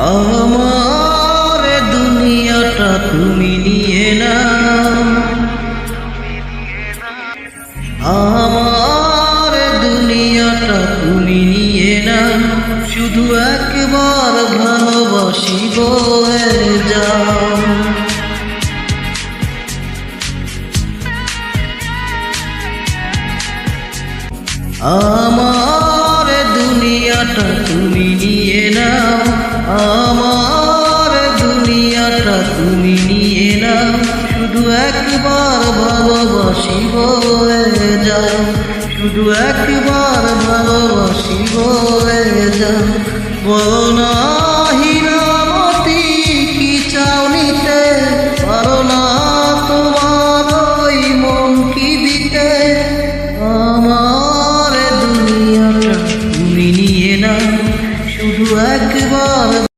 আমার দুনিয়াটা তুমি নিয়ে নাও। আমার দুনিয়াটা তুমি নিয়ে নাও। শুধু একবার ভালোবাসি বলে যাও। আমার দুনিয়াটা তুমি নিয়ে নাও। একবার ভালোবাসিব যা শুধু একবার ভালোবাসিব যা বলো না কি না তোমার আমার নিয়ে না শুধু একবার